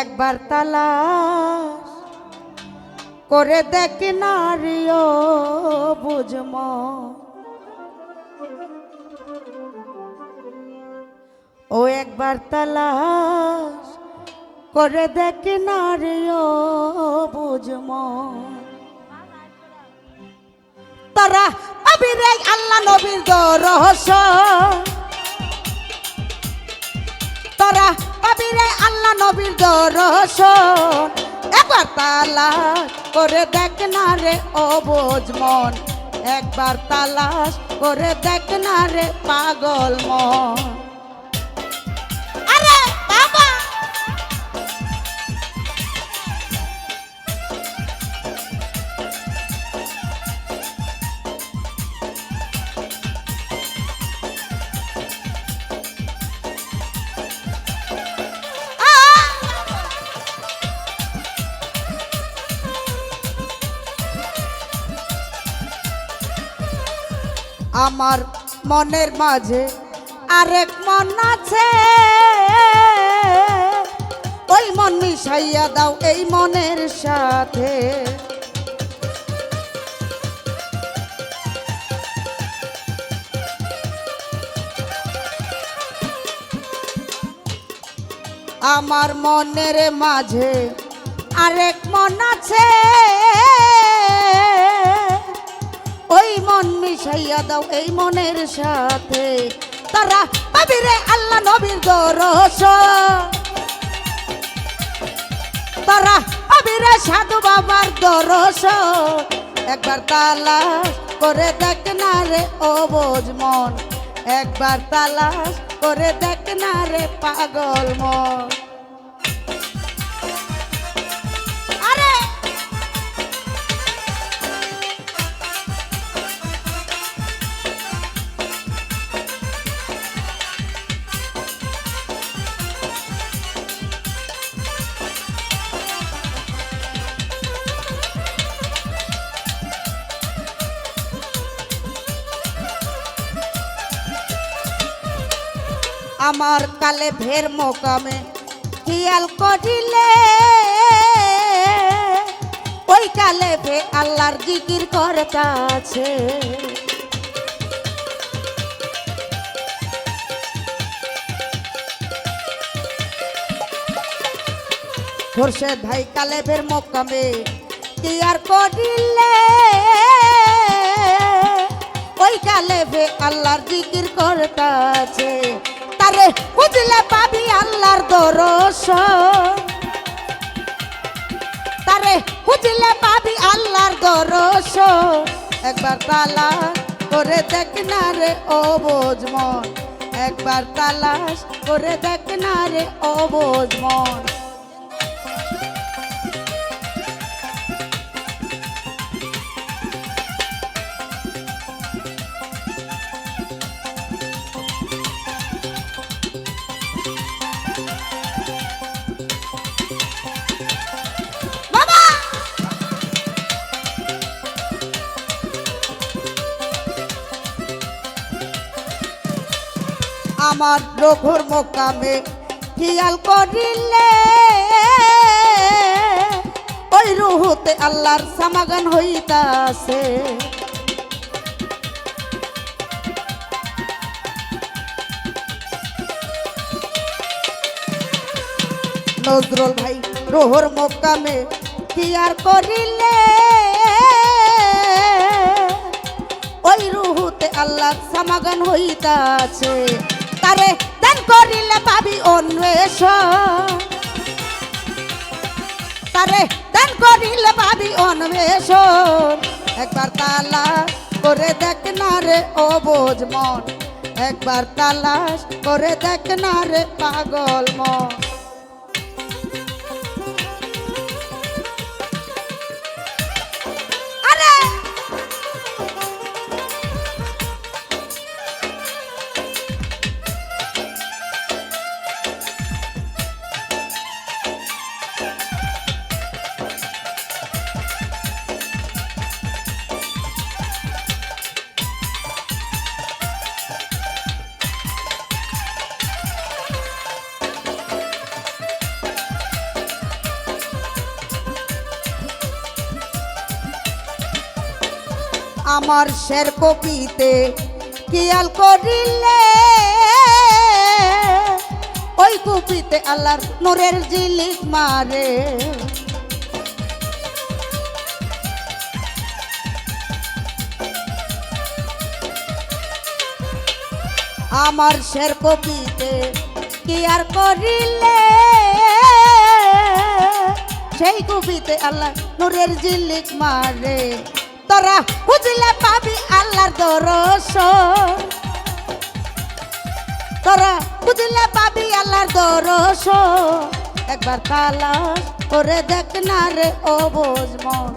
একবার তালাশ করে দেখ নারিও বুঝম ও একবার তালাশ করে দেখ নারিও বুঝম তারা আবিরে আল্লাহ নবীর রহস্য। তোরা পাবি রে আল্লাহ নবীর দর্শন। একবার তালাশ করে দেখ না রে অবোজ মন। একবার তালাশ করে দেখ না রে পাগল মন। আমার মনের মাঝে আরেক মন আছে। ওই মন মিশাইয়া দাও এই মনের সাথে। আমার মনের মাঝে আরেক মন আছে। ওই মন মিশাইয়া দাও এই মনের সাথে। তারা পাবি রে আল্লাহ নবীর দরস। তারা পাবি রে সাধু বাবার দরস। একবার তালাশ করে দেখ না রে অবোজ মন। একবার তালাশ করে দেখ না রে পাগল মন। আমার কালে ভের মোকামে। খেয়াল করিলে ওই কালে ভে আল্লাহর জিকির করতাছে খোরশেদ ভাই কালে ভের মোকামে। খেয়াল করিলে ওই কালে ভে আল্লাহর জিকির করতাছে তারে বুঝলে পাবি আল্লাহর দরস তারে, বুঝলে পাবি আল্লাহর দরস একবার তালাশ করে দেখ না রে, ও বোঝমন একবার তালাশ করে দেখ না রে, ও মন। আমার রঘুর মোকামে খেয়াল করিলে, ওই রুহুতে আল্লাহর সমাগান হইতাছে। নজরুল ভাই, রোহর মোকামে তিয়ার করিলে, ওই রুহুতে আল্লাহ সমাগন হইতাছে। তারে দান করিলে পাবি অন্বেষণ। তারে দান করিলে পাবি অন্বেষণ। একবার তালা করে দেখ না রে, ও বোঝ মন। একবার তালাশ করে দেখ না রে, পাগল মন। আমার শের কপিতে কিয়াল করিলে? ওই কপিতে আল্লাহর নোরের জিলিক মারে। আমার শের কপিতে কি আর করিলে? সেই কপিতে আল্লাহ নূরের জিলিক মারে। তোরা খুঁজলে পাবি আল্লাহর দরস তোরা খুঁজলে পাবি আল্লাহর দরস একবার তালাশ করে দেখ না রে ও মন।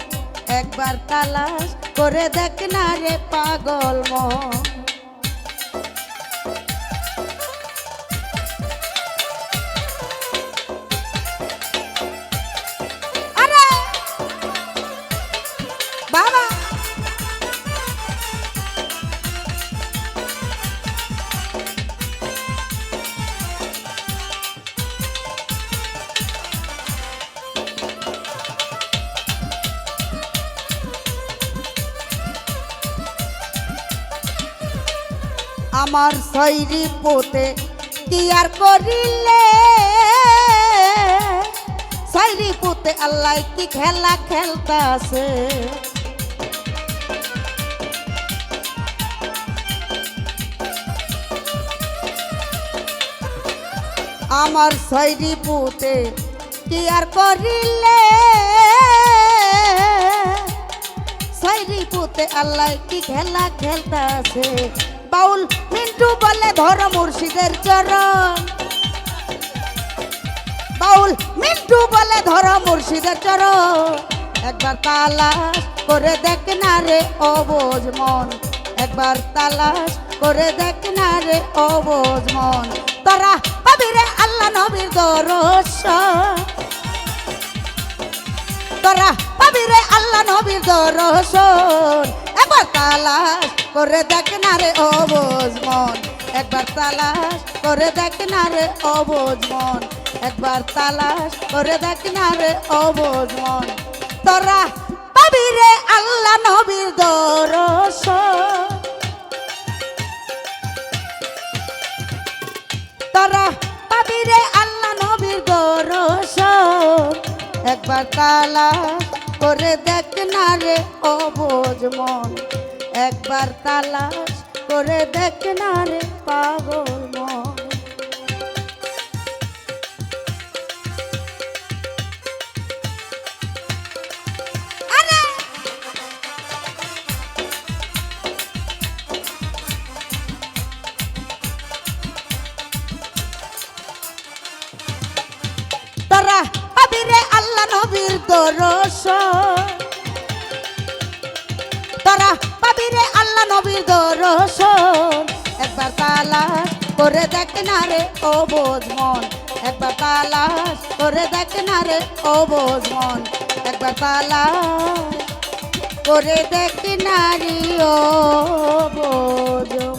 একবার তালাশ করে দেখ না রে পাগল মন। আমার শৈরি পোতে আর করিলে। শৈরি পোতে আল্লাহ কি খেলা খেলতাছে? আমার শৈরি পুতে আর করিলে। শৈরি পুতে আল্লাহ কি খেলা খেলতাছে? বাউল, মিন্টু বলে ধর মুর্শিদের চরণ বাউল, মিন্টু বলে ধর মুর্শিদের চরণ একবার তালাশ করে দেখ না রে অবোজ মন। একবার তালাশ করে দেখ না রে অবোজ মন। তোরা পাবি রে আল্লাহ নবীর দর্শন তোরা পাবি রে আল্লাহ নবীর দর্শন একবার তালাশ করে দেখ না রে অবোজ মন। একবার তালাশ করে দেখ না রে অবোজ মন। একবার তালাশ করে দেখ না রে অবোজ মন। তোরা পাবি রে আল্লাহ নবীর দর্শন তোরা পাবি রে আল্লাহ নবীর দর্শন একবার তালা করে দেখ না রে অবোজ মন। একবার তালাশ করে দেখ না রে পাগল তোরা পাবি রে আল্লাহ নবীর দর্শন। রে আল্লাহ নবীর দর্শন। একবার তালাশ করে দেখ না রে, ও বোধ মন। একবার তালাশ করে দেখ না রে, ও বোধ মন। একবার তালাশ করে দেখ নারী ও বোধ